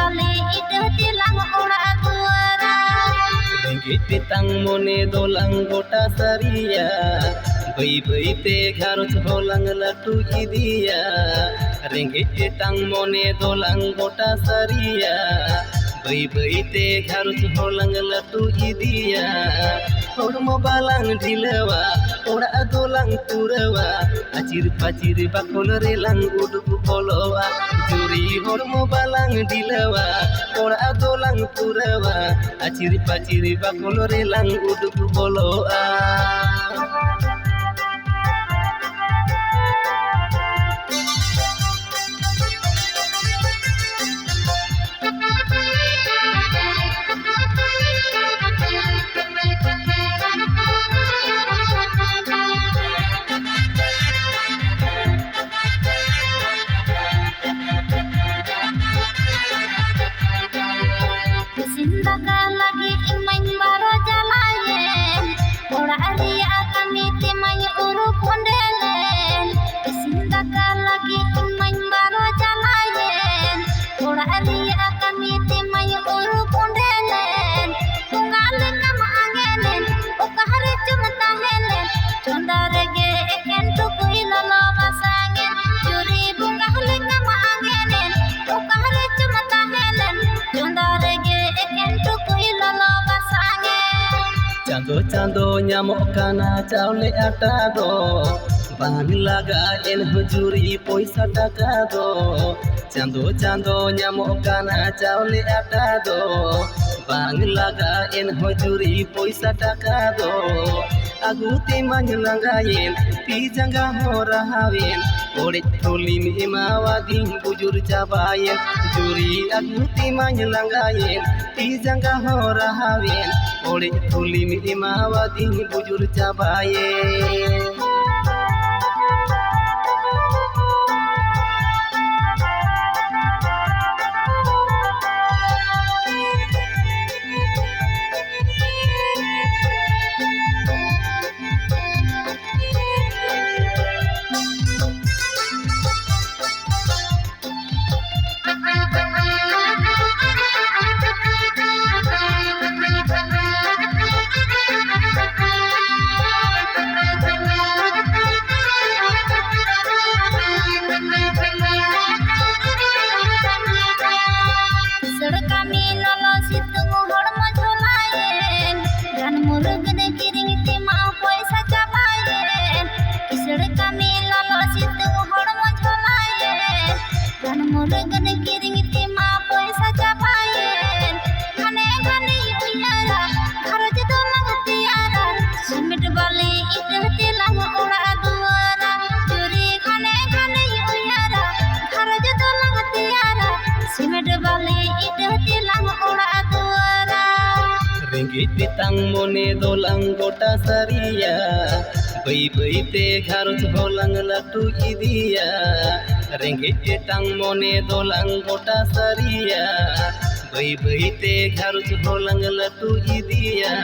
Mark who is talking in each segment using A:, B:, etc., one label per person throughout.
A: kali idah tilang ora kuara
B: Giti tang mone dolang gota saria Bai bai te gharuch holang latu idia Ringiti tang mone dolang gota saria bai bai te gharuch holang latu idia Hormo balang dhilawa ora dolang turawa Achir pachir bakol relang udubu polo balang dilawa Ora dolang purawa Acir pacir bakol relang uduk polowa
A: one day.
B: চাঁদো চাঁদো ᱟᱴᱟ ᱫᱚ চাউলে আটা ᱮᱱ বান লাগা ᱴᱟᱠᱟ হুজুরি পয়সা টাকা ᱧᱟᱢᱚᱜ চাঁদো চাঁদো ᱟᱴᱟ ᱫᱚ চাউলে আটা ᱮᱱ বাং লাগা ᱴᱟᱠᱟ হুজুরি अगुते मन लगाए ती जंगा हो रहावेन ओड़े
A: थोली में मावादी बुजुर जाबाएन जुरी अगुते मन लगाए ती जंगा हो रहावेन ओड़े थोली में मावादी बुजुर जाबाएन মুরগন কিরমিতে মা পয়সা চাপায়েন। ঘনে ঘনে ইয়ারা খরচ তো লাগতে ইয়ারা রেঙ্গিত তাং
B: মনে দোলাং গোটা সারিয়া। বই বইতে ঘরচ হলাং লাটু ইদিয়া। Holang latu idia Ringgit pitang mone dolang gota saria Bai bai te gharoj holang latu idia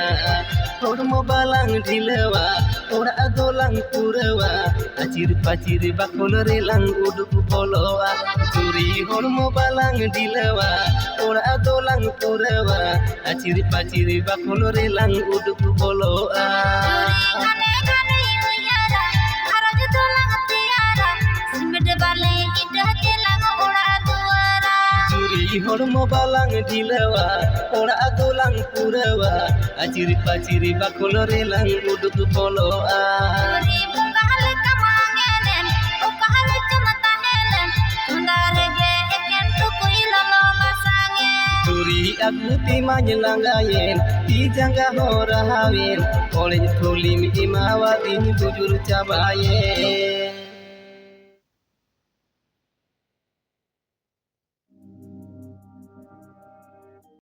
B: Hormo balang dilawa Ora dolang purawa Acir pacir bakol relang uduk polowa Juri hormo balang dilawa Ora dolang purawa Acir pacir bakol relang
A: kamangenen ukahale cumata helen Tundare ge eken tukui lolo basangen
B: Turi aku tima nyelangayen Ti jangga horahawen Oleh tulim imawatin bujur cabayen